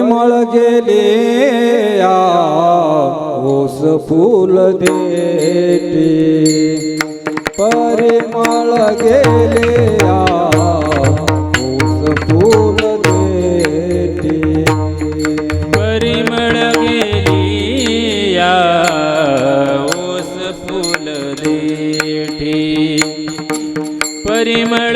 मळ गेले ओस फुल देते. परिमळ गेले ओस फुल देते. परिमळ गेले ओस फुल देते. परिमळ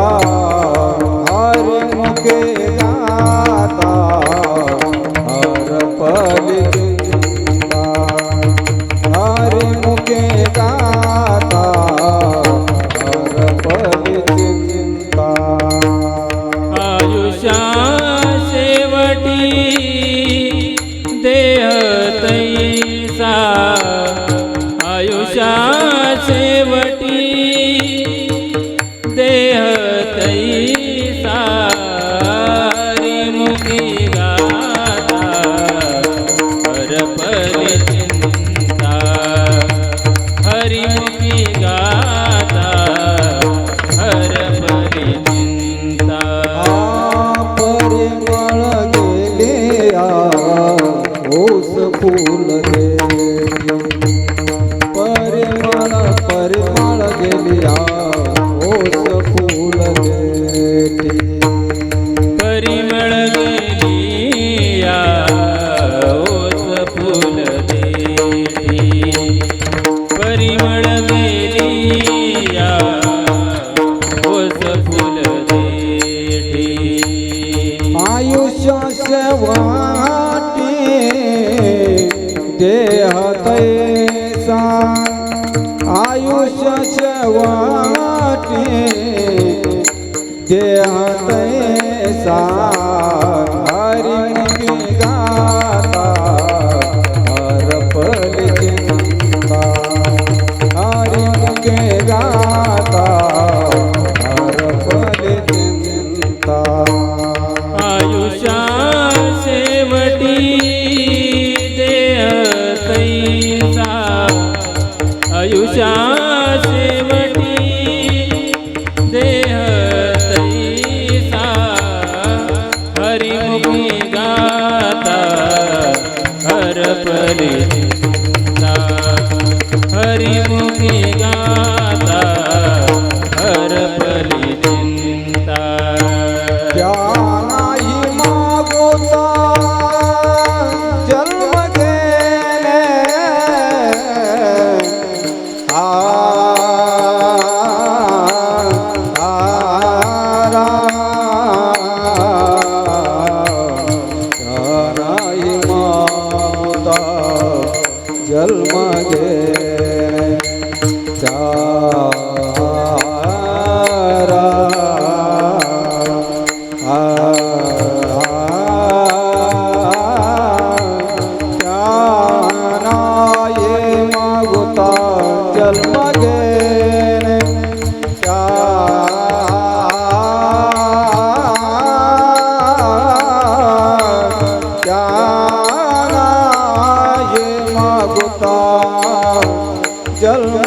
आयुष्यास वाटे देह तैसा आयुष्यास वाटे देह तैसा परे જલ માગે. જન્મ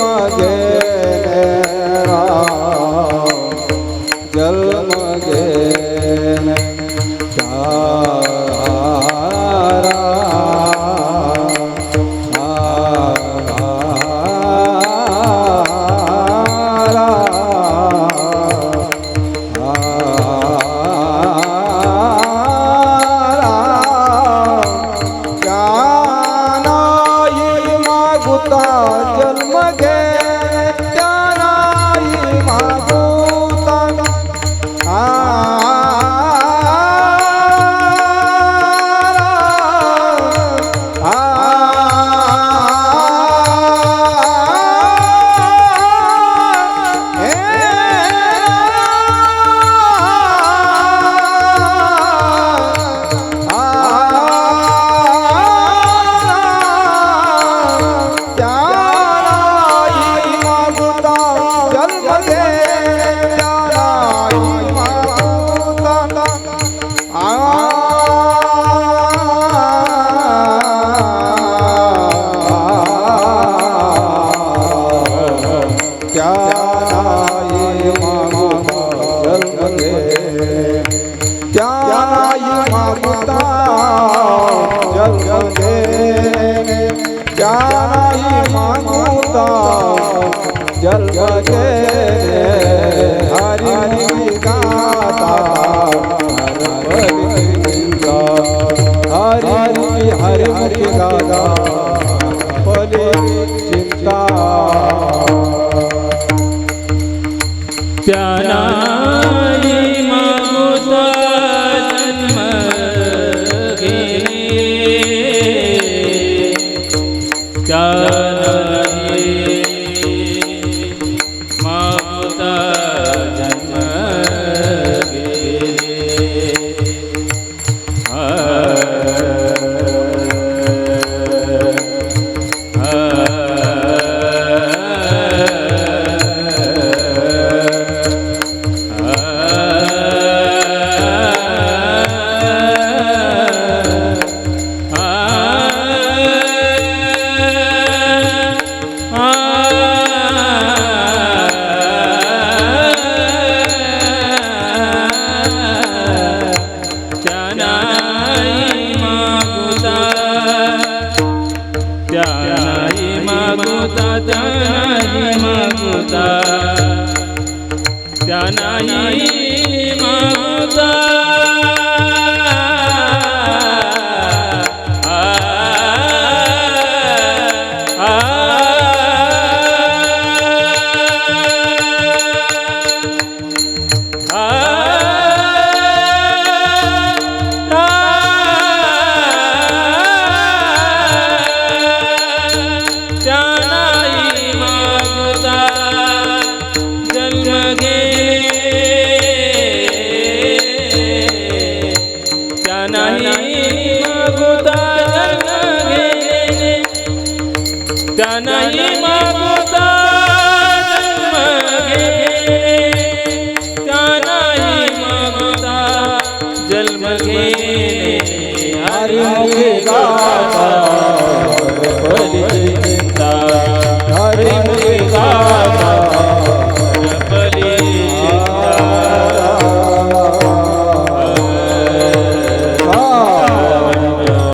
کیا نائی না ない。घेणे. हरि हरि गाता